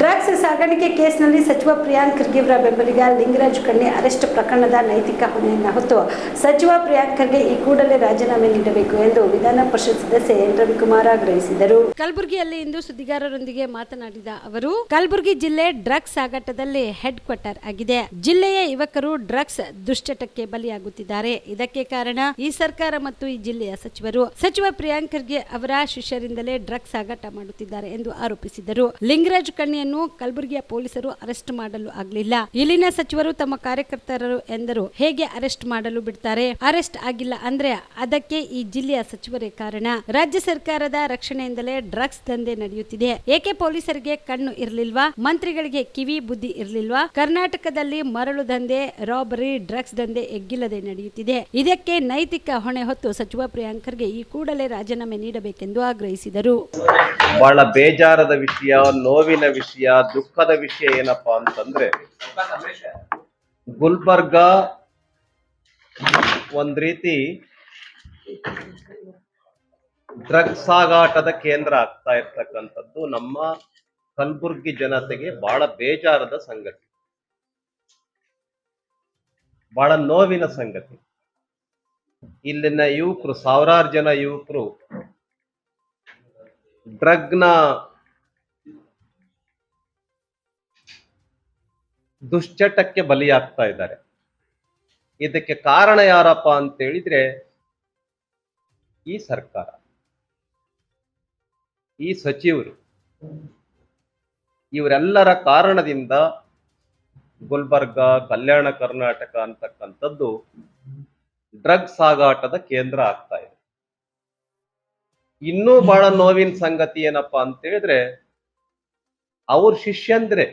Drugs ಸಾಗಾಣಿಕೆ ಕೇಸ್ನಲ್ಲಿ ಸಚಿವ ಪ್ರಿಯಾಂಕ್ ಖರ್ಗೆವರ ಬೆಂಬಲಿಗ ಲಿಂಗರಾಜ್ ಕಣ್ಣೆ ಅರೆಸ್ಟ್ ಪ್ರಕರಣದ ನೈತಿಕ ಹೊಣೆಯನ್ನು ಹೊತ್ತು ಸಚಿವ ಪ್ರಿಯಾಂಕ್ ಖರ್ಗೆ ಈ ಕೂಡಲೇ ರಾಜೀನಾಮೆ ನೀಡಬೇಕು ಎಂದು ವಿಧಾನ ಪರಿಷತ್ ಸದಸ್ಯ ಎನ್. ರವಿಕುಮಾರ್ ಆಗ್ರಹಿಸಿದರು. ಕಲಬುರಗಿಯಲ್ಲಿ ಇಂದು ಸುದ್ದಿಗಾರರೊಂದಿಗೆ ಮಾತನಾಡಿದ ಅವರು, ಕಲಬುರಗಿ ಜಿಲ್ಲೆ ಡ್ರಗ್ಸ್ ಸಾಗಾಟದಲ್ಲಿ ಹೆಡ್ ಕ್ವಾರ್ಟರ್ ಆಗಿದೆ. ಜಿಲ್ಲೆಯ ಯುವಕರು ಡ್ರಗ್ಸ್ ದುಶ್ಚಟಕ್ಕೆ ಬಲಿಯಾಗುತ್ತಿದ್ದಾರೆ. ಇದಕ್ಕೆ ಕಾರಣ ಈ ಸರ್ಕಾರ ಮತ್ತು ಈ ಜಿಲ್ಲೆಯ ಸಚಿವರು. ಸಚಿವ ಪ್ರಿಯಾಂಕ್ ಖರ್ಗೆ ಅವರ ಶಿಷ್ಯರಿಂದಲೇ ಡ್ರಗ್ಸ್ ಸಾಗಾಟ ಮಾಡುತ್ತಿದ್ದಾರೆ ಎಂದು ಆರೋಪಿಸಿದರು. ಲಿಂಗರಾಜ್ ಕಣ್ಣಿಯನ್ನು ಕಲಬುರಗಿಯ ಪೊಲೀಸರು ಅರೆಸ್ಟ್ ಮಾಡಲು ಆಗಲಿಲ್ಲ. ಇಲ್ಲಿನ ಸಚಿವರು ತಮ್ಮ ಕಾರ್ಯಕರ್ತರು ಎಂದರು, ಹೇಗೆ ಅರೆಸ್ಟ್ ಮಾಡಲು ಬಿಡ್ತಾರೆ? ಅರೆಸ್ಟ್ ಆಗಿಲ್ಲ ಅಂದ್ರೆ ಅದಕ್ಕೆ ಈ ಜಿಲ್ಲೆಯ ಸಚಿವರೇ ಕಾರಣ. ರಾಜ್ಯ ಸರ್ಕಾರದ ರಕ್ಷಣೆಯಿಂದಲೇ ಡ್ರಗ್ಸ್ ದಂಧೆ ನಡೆಯುತ್ತಿದೆ. ಏಕೆ ಪೊಲೀಸರಿಗೆ ಕಣ್ಣು ಇರಲಿಲ್ವಾ? ಮಂತ್ರಿಗಳಿಗೆ ಕಿವಿ ಬುದ್ಧಿ ಇರಲಿಲ್ವಾ? ಕರ್ನಾಟಕದಲ್ಲಿ ಮರಳು ದಂಧೆ, ರಾಬರಿ, ಡ್ರಗ್ಸ್ ದಂಧೆ ಎಗ್ಗಿಲ್ಲದೆ ನಡೆಯುತ್ತಿದೆ. ಇದಕ್ಕೆ ನೈತಿಕ ಹೊಣೆ ಹೊತ್ತು ಸಚಿವ ಪ್ರಿಯಾಂಕರ್ಗೆ ಈ ಕೂಡಲೇ ರಾಜೀನಾಮೆ ನೀಡಬೇಕೆಂದು ಆಗ್ರಹಿಸಿದರು. ಬಹಳ ಬೇಜಾರದ ವಿಷಯ, ನೋವಿನ ವಿಷಯ, ದುಃಖದ ವಿಷಯ ಏನಪ್ಪಾ ಅಂತಂದ್ರೆ ಗುಲ್ಬರ್ಗ ಒಂದ್ ರೀತಿ ಡ್ರಗ್ಸ್ ಸಾಗಾಟದ ಕೇಂದ್ರ ಆಗ್ತಾ ಇರ್ತಕ್ಕಂಥದ್ದು ನಮ್ಮ ಕಲಬುರ್ಗಿ ಜನತೆಗೆ ಬಹಳ ಬೇಜಾರದ ಸಂಗತಿ. ಬಹಳ ನೋವಿನ ಸಂಗತಿ. ಇಲ್ಲಿನ ಯುವಕರು, ಸಾವಿರಾರು ಜನ ಯುವಕರು ಡ್ರಗ್ನ ದುಶ್ಚಟಕ್ಕೆ ಬಲಿಯಾಗ್ತಾ ಇದ್ದಾರೆ. ಇದಕ್ಕೆ ಕಾರಣ ಯಾರಪ್ಪ ಅಂತ ಹೇಳಿದ್ರೆ ಈ ಸರ್ಕಾರ. ಈ ಸಚಿವರು. ಇವರೆಲ್ಲರ ಕಾರಣದಿಂದ ಗುಲ್ಬರ್ಗ, ಕಲ್ಯಾಣ ಕರ್ನಾಟಕ ಅಂತಕ್ಕಂಥದ್ದು ಡ್ರಗ್ ಸಾಗಾಟದ ಕೇಂದ್ರ ಆಗ್ತಾ ಇದೆ. ಇನ್ನೂ ಬಹಳ ನೋವಿನ ಸಂಗತಿ ಏನಪ್ಪಾ ಅಂತ ಹೇಳಿದ್ರೆ, ಅವ್ರ ಶಿಷ್ಯಂದ್ರೆ,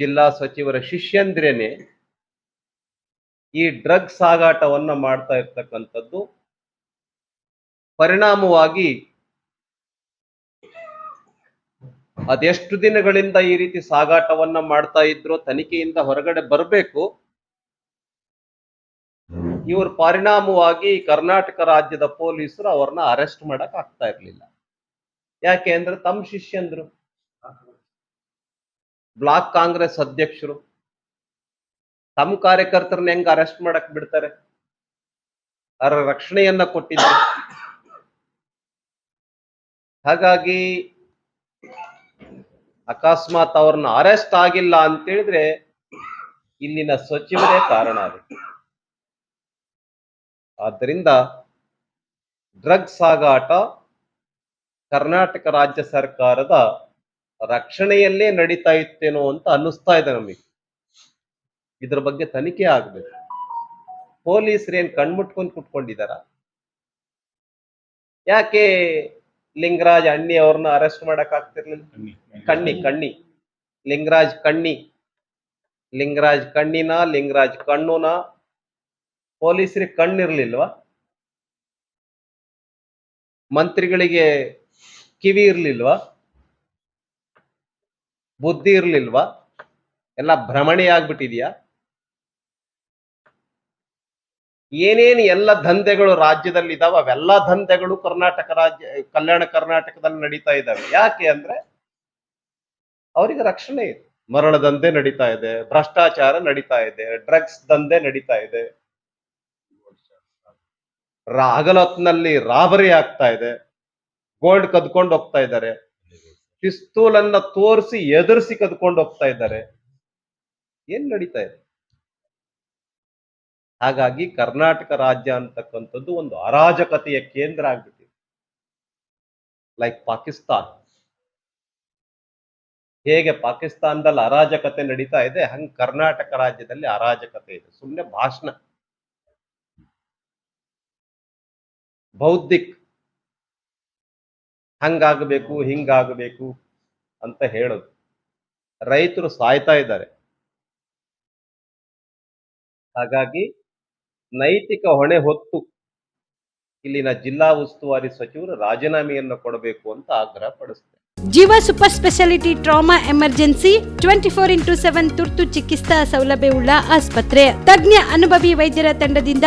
ಜಿಲ್ಲಾ ಸಚಿವರ ಶಿಷ್ಯಂದ್ರೇನೆ ಈ ಡ್ರಗ್ ಸಾಗಾಟವನ್ನ ಮಾಡ್ತಾ ಇರ್ತಕ್ಕಂಥದ್ದು ಪರಿಣಾಮವಾಗಿ ಅದೆಷ್ಟು ದಿನಗಳಿಂದ ಈ ರೀತಿ ಸಾಗಾಟವನ್ನ ಮಾಡ್ತಾ ಇದ್ರು ತನಿಖೆಯಿಂದ ಹೊರಗಡೆ ಬರಬೇಕು. ಇವ್ರ ಪರಿಣಾಮವಾಗಿ ಕರ್ನಾಟಕ ರಾಜ್ಯದ ಪೊಲೀಸರು ಅವ್ರನ್ನ ಅರೆಸ್ಟ್ ಮಾಡಕ್ ಆಗ್ತಾ ಇರ್ಲಿಲ್ಲ. ಯಾಕೆ ಅಂದ್ರೆ ತಮ್ಮ ಶಿಷ್ಯಂದ್ರು. ಬ್ಲಾಕ್ ಕಾಂಗ್ರೆಸ್ ಅಧ್ಯಕ್ಷರು. ತಮ್ಮ ಕಾರ್ಯಕರ್ತರನ್ನ ಹೆಂಗ್ ಅರೆಸ್ಟ್ ಮಾಡಕ್ ಬಿಡ್ತಾರೆ? ಅವರ ರಕ್ಷಣೆಯನ್ನ ಕೊಟ್ಟಿದ್ರು. ಹಾಗಾಗಿ ಅಕಸ್ಮಾತ್ ಅವ್ರನ್ನ ಅರೆಸ್ಟ್ ಆಗಿಲ್ಲ ಅಂತ ಹೇಳಿದ್ರೆ ಇಲ್ಲಿನ ಸಚಿವರೇ ಕಾರಣ ಅದಕ್ಕೆ ಆದ್ದರಿಂದ ಡ್ರಗ್ ಸಾಗಾಟ ಕರ್ನಾಟಕ ರಾಜ್ಯ ಸರ್ಕಾರದ ರಕ್ಷಣೆಯಲ್ಲೇ ನಡೀತಾ ಇತ್ತೇನೋ ಅಂತ ಅನ್ನಿಸ್ತಾ ಇದೆ ನಮಗೆ. ಇದ್ರ ಬಗ್ಗೆ ತನಿಖೆ ಆಗ್ಬೇಕು. ಪೊಲೀಸರೇನ್ ಕಣ್ಮುಟ್ಕೊಂಡು ಕುಟ್ಕೊಂಡಿದಾರ ಯಾಕೆ ಲಿಂಗರಾಜ್ ಅಣ್ಣಿ ಅವ್ರನ್ನ ಅರೆಸ್ಟ್ ಮಾಡಕ್ ಆಗ್ತಿರ್ಲಿಲ್ಲ? ಕಣ್ಣಿ ಕಣ್ಣಿ. ಲಿಂಗರಾಜ್ ಕಣ್ಣಿ. ಲಿಂಗರಾಜ್ ಕಣ್ಣಿನ ಲಿಂಗರಾಜ್ ಕಣ್ಣುನ ಪೊಲೀಸರಿಗೆ ಕಣ್ಣಿರ್ಲಿಲ್ವಾ? ಮಂತ್ರಿಗಳಿಗೆ ಕಿವಿ ಇರ್ಲಿಲ್ವಾ? ಬುದ್ಧಿ ಇರ್ಲಿಲ್ವಾ? ಎಲ್ಲ ಭ್ರಮಣೆ ಆಗ್ಬಿಟ್ಟಿದ್ಯಾ? ಏನೇನು ಎಲ್ಲ ದಂಧೆಗಳು ರಾಜ್ಯದಲ್ಲಿ ಇದಾವ ಅವೆಲ್ಲ ದಂಧೆಗಳು ಕರ್ನಾಟಕ ರಾಜ್ಯ, ಕಲ್ಯಾಣ ಕರ್ನಾಟಕದಲ್ಲಿ ನಡೀತಾ ಇದ್ದಾವೆ ಯಾಕೆ ಅಂದ್ರೆ ಅವರಿಗೆ ರಕ್ಷಣೆ ಇದೆ. ಮರಣ ದಂಧೆ ನಡೀತಾ ಇದೆ, ಭ್ರಷ್ಟಾಚಾರ ನಡೀತಾ ಇದೆ, ಡ್ರಗ್ಸ್ ದಂಧೆ ನಡೀತಾ ಇದೆ. ರಾ- ಹಗಲೊತ್ನಲ್ಲಿ ರಾಬರಿ ಆಗ್ತಾ ಇದೆ. ಗೋಲ್ಡ್ ಕದ್ಕೊಂಡು ಹೋಗ್ತಾ ಇದ್ದಾರೆ. ಪಿಸ್ತೂಲನ್ನ ತೋರಿಸಿ ಎದುರಿಸಿ ಕದ್ಕೊಂಡು ಹೋಗ್ತಾ ಇದ್ದಾರೆ. ಏನ್ ನಡೀತಾ ಇದೆ? ಹಾಗಾಗಿ ಕರ್ನಾಟಕ ರಾಜ್ಯ ಅಂತಕ್ಕಂಥದ್ದು ಒಂದು ಅರಾಜಕತೆಯ ಕೇಂದ್ರ ಆಗ್ಬಿಟ್ಟಿದೆ. ಲೈಕ್ ಪಾಕಿಸ್ತಾನ್. ಹೇಗೆ ಪಾಕಿಸ್ತಾನದಲ್ಲಿ ಅರಾಜಕತೆ ನಡೀತಾ ಇದೆ? ಹಂಗ್ ಕರ್ನಾಟಕ ರಾಜ್ಯದಲ್ಲಿ ಅರಾಜಕತೆ ಇದೆ. ಸುಮ್ಮನೆ ಭಾಷಣ. ಬೌದ್ಧಿಕ್ ಹಂಗಾಗಬೇಕು, ಹಿಂಗಾಗಬೇಕು ಅಂತ ಹೇಳೋದು. ರೈತರು ಸಾಯ್ತಾ ಇದ್ದಾರೆ. ಹಾಗಾಗಿ ನೈತಿಕ ಹೊಣೆ ಹೊತ್ತು ಇಲ್ಲಿನ ಜಿಲ್ಲಾ ಉಸ್ತುವಾರಿ ಸಚಿವರು ರಾಜೀನಾಮೆಯನ್ನು ಕೊಡಬೇಕು ಅಂತ ಆಗ್ರಹ ಪಡಿಸ್ತಾರೆ. Jeeva super speciality trauma emergency twenty four into seven ತುರ್ತು ಚಿಕಿತ್ಸಾ ಸೌಲಭ್ಯವುಳ್ಳ ಆಸ್ಪತ್ರೆ. ತಜ್ಞ ಅನುಭವಿ ವೈದ್ಯರ ತಂಡದಿಂದ